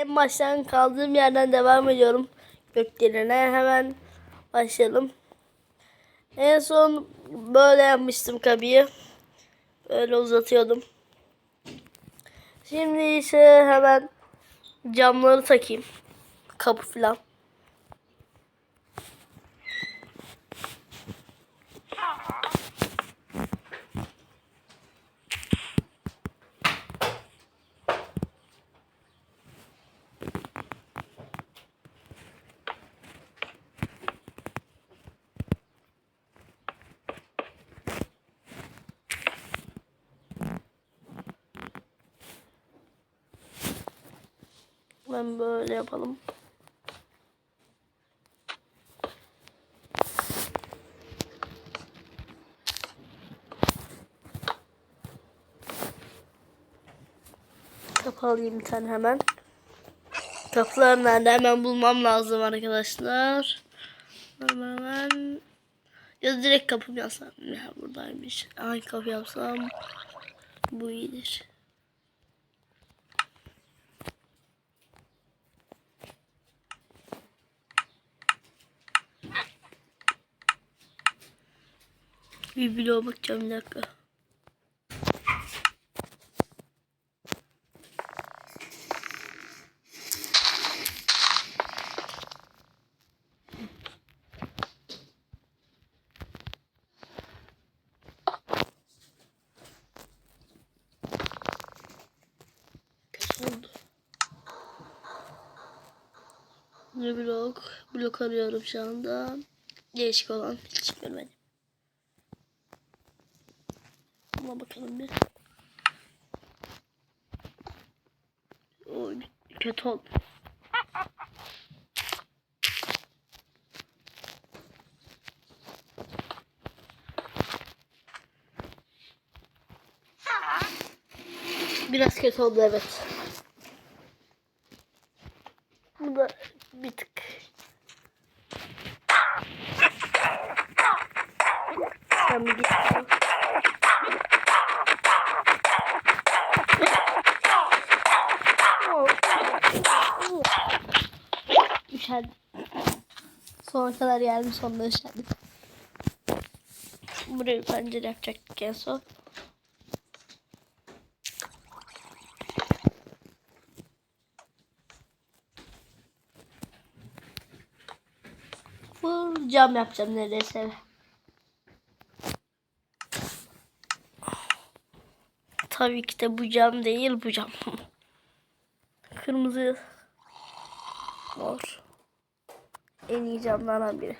En baştan kaldığım yerden devam ediyorum. Gökdelen'e hemen başlayalım. En son böyle yapmıştım kapıyı. Böyle uzatıyordum. Şimdi ise hemen camları takayım. Kapı falan. Ben böyle yapalım. Kapı alayım bir tane hemen. Kapılar nerede hemen bulmam lazım arkadaşlar. Hemen hemen. Ya direkt kapı yapsam? Ya buradaymış. Hangi kapı yapsam? Bu iyidir. Bir bloğa bakacağım bir dakika. Ne blok? Blok arıyorum şu anda. Değişik olan hiç görmedim. Buna bakalım bir. Oy, kötü oldu. Biraz kötü oldu evet. Kadar geldim sonunda üşendim. Buraya bir pencere yapacaktık en son. Full cam yapacağım neredeyse. Tabii ki de bu cam değil bu cam. Kırmızı Mor. En iyi camlardan biri.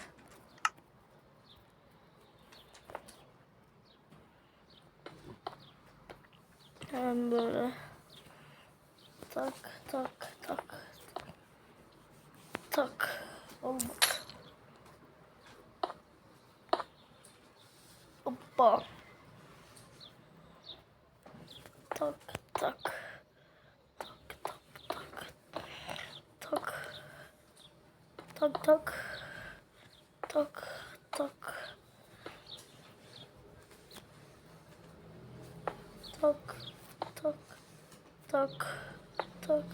Hemen böyle. Tak tak tak. Tak. Olmadı. Hoppa. Tak tak. Tak tak tak. Tak. Tak tak. Tak tak. Tak tak tak tak.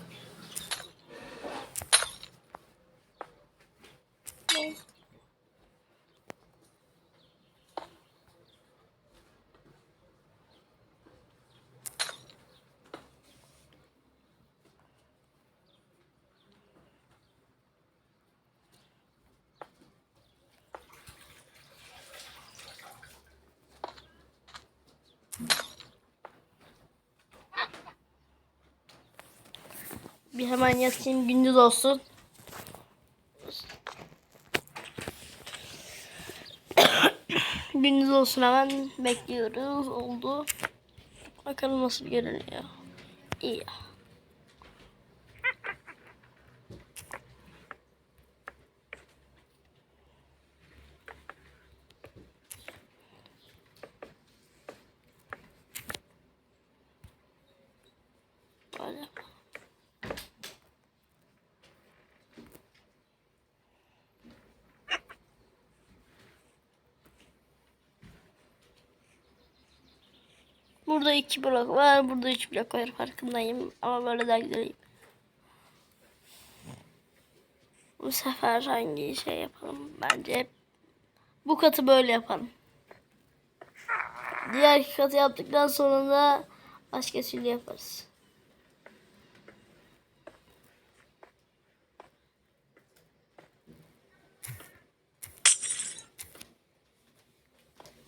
Bir hemen yatayım gündüz olsun. gündüz olsun hemen bekliyoruz. Oldu. Bakalım nasıl görünüyor. İyi. Böyle. Burada iki blok var. Burada üç blok var. Farkındayım. Ama böyle daha güzel. Bu sefer hangi şey yapalım? Bence bu katı böyle yapalım. Diğer iki katı yaptıktan sonra da başka türlü yaparız.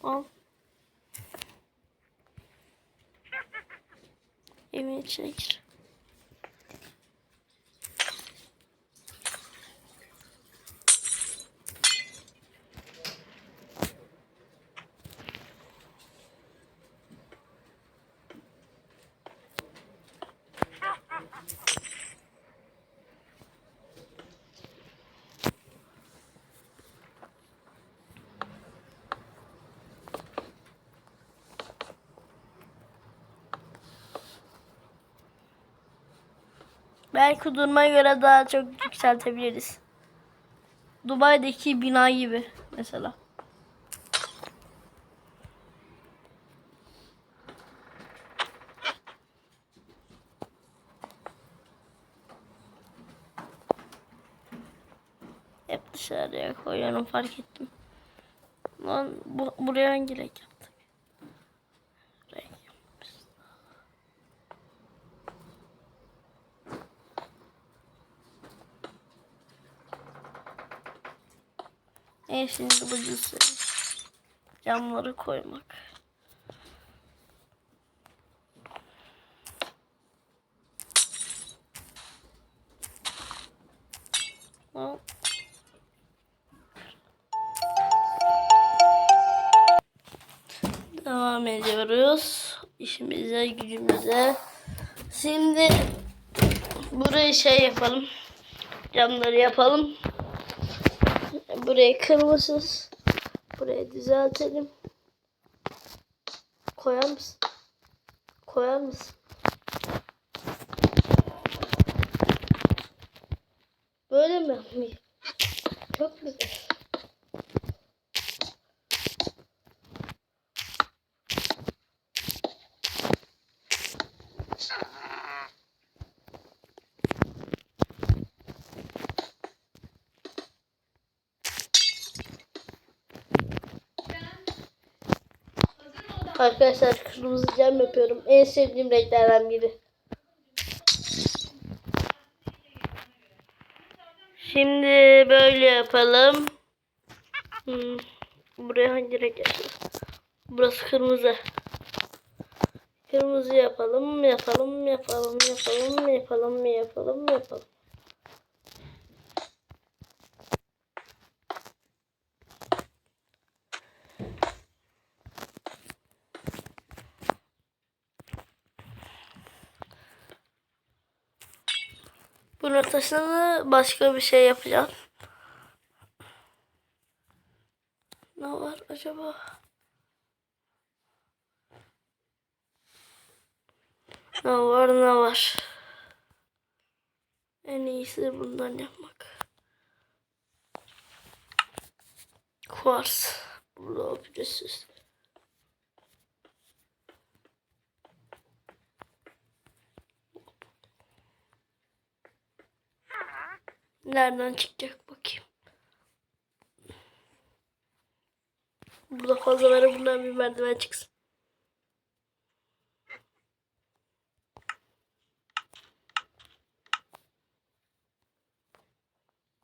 Al. Evin içine gir. Belki duruma göre daha çok yükseltebiliriz. Dubai'deki bina gibi mesela. Hep dışarıya koyuyorum fark ettim. Lan bu, buraya hangi renk En şimdi bıcısı camları koymak. Devam ediyoruz. işimize, gücümüze. Şimdi burayı şey yapalım. Camları yapalım. Burayı kırmızız. Burayı düzeltelim. Koyar mısın? Koyar mısın? Böyle mi? Çok güzel. Arkadaşlar kırmızı cam yapıyorum. En sevdiğim renklerden biri. Şimdi böyle yapalım. Hmm. Buraya hangi renk yapacağız? Burası kırmızı. Kırmızı yapalım, yapalım, yapalım, yapalım, yapalım, yapalım, yapalım. Bunun ortasına başka bir şey yapacağım. Ne var acaba? Ne var ne var? En iyisi bundan yapmak. Kuvars. Burada ücretsiz. Nereden çıkacak bakayım. Burada fazla var bundan bir merdiven çıksın.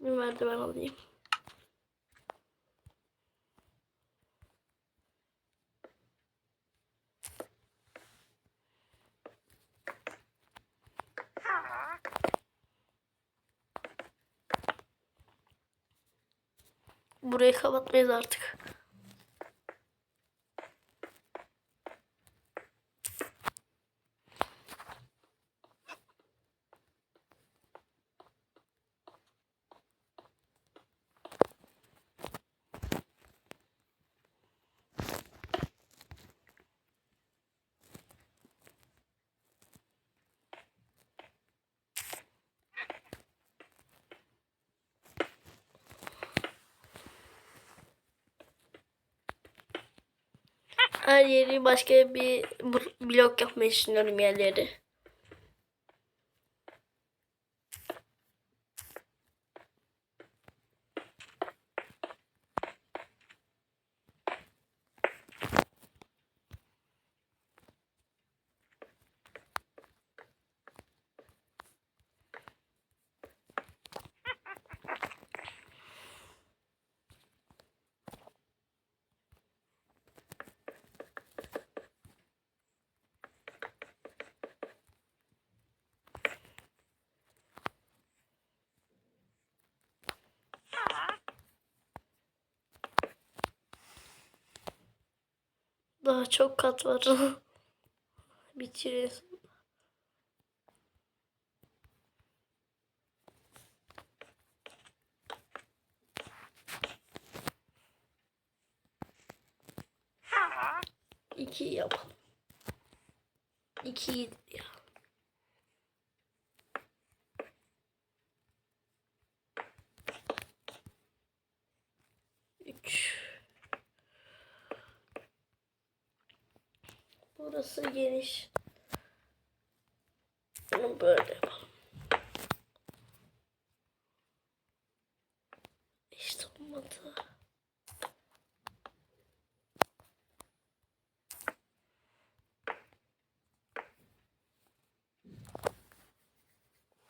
Bir merdiven alayım. Burayı kapatmayız artık. Her yeri başka bir bl- blok yapmayı düşünüyorum yerleri. Daha çok kat var. Bitiyor. İki yapalım. İki iyidir ya. Üç. Burası geniş. Bunu böyle yapalım. İşte olmadı.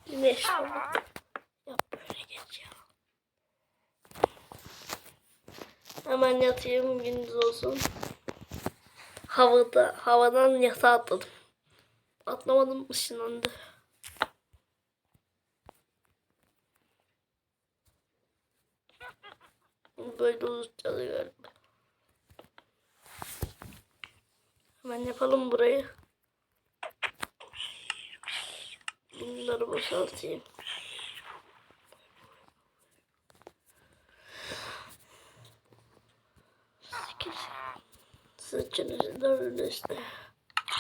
Güneş olmadı. Yap böyle geç ya. Hemen yatayım gündüz olsun. Havada, havadan yatağa atladım. Atlamadım ışınlandı. Böyle uzatacağız galiba. Hemen yapalım burayı. Bunları boşaltayım. Saçını dördü işte.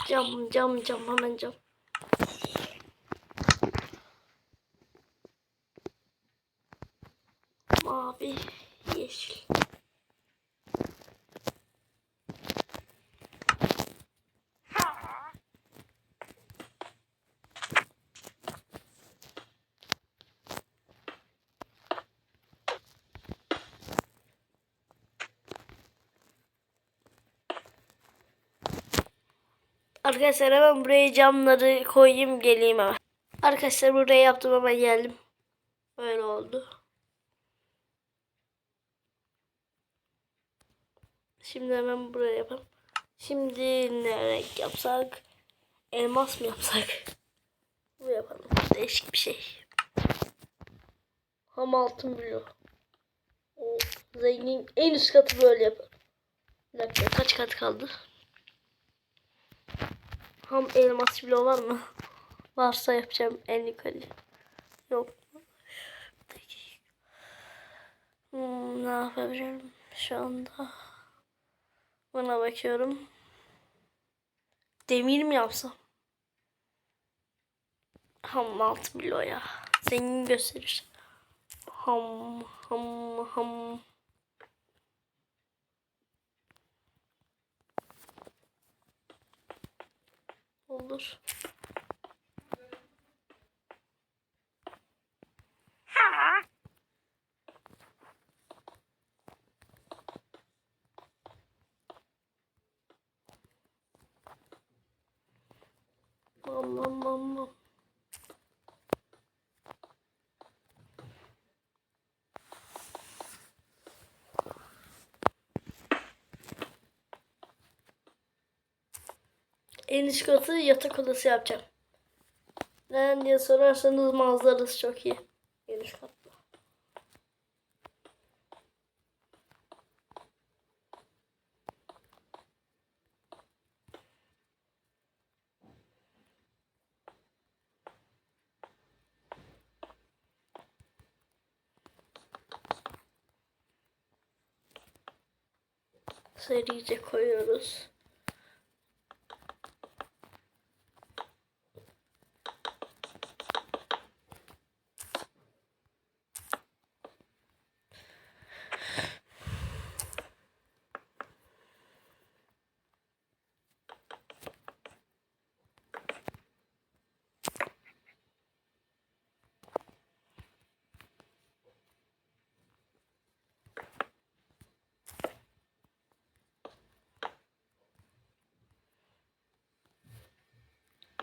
Cam cam cam hemen cam. Arkadaşlar hemen buraya camları koyayım geleyim hemen. Arkadaşlar buraya yaptım hemen geldim. Böyle oldu. Şimdi hemen buraya yapalım. Şimdi ne renk yapsak? Elmas mı yapsak? Bu yapalım. Değişik bir şey. Ham altın blue. O zengin en üst katı böyle yapalım. Bir dakika kaç kat kaldı? Ham elmas bloğu var mı? Varsa yapacağım en yukarı. Yok. Hmm, ne yapabilirim şu anda? Buna bakıyorum. Demir mi yapsam? Ham altı bloğu ya. Zengin gösterir. Ham ham ham. Olur. En katı yatak odası yapacağım. Neden diye sorarsanız manzarası çok iyi. En üst. Serice koyuyoruz.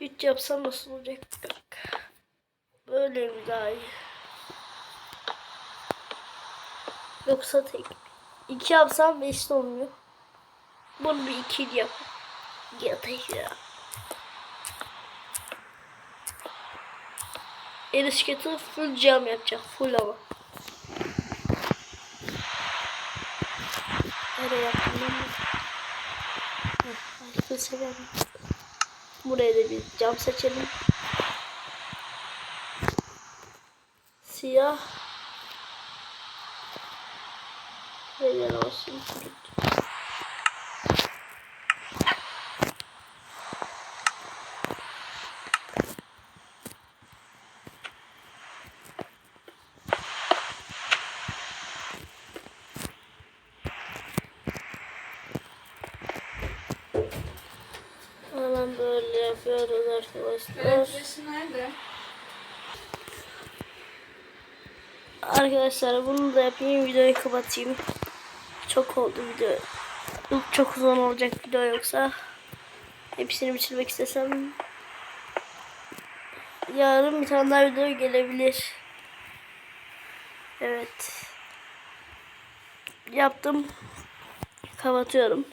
Üç yapsam nasıl olacak? Bak. Böyle mi daha iyi? Yoksa tek. İki yapsam beş de olmuyor. Bunu bir ikili yap. Yatay ya. Erişketi full cam yapacağım. Full ama. Nereye yaptım ben? seçelim. Buraya da bir cam seçelim. Siyah. Neden olsun böyle yapıyoruz arkadaşlar. Bunu da yapayım videoyu kapatayım. Çok oldu video. Çok uzun olacak video yoksa. Hepsini bitirmek istesem. Yarın bir tane daha video gelebilir. Evet. Yaptım. Kapatıyorum.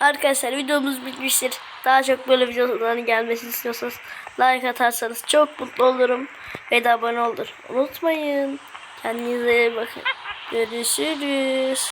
Arkadaşlar videomuz bitmiştir. Daha çok böyle videoların gelmesini istiyorsanız like atarsanız çok mutlu olurum. Ve de abone olur. Unutmayın. Kendinize iyi bakın. Görüşürüz.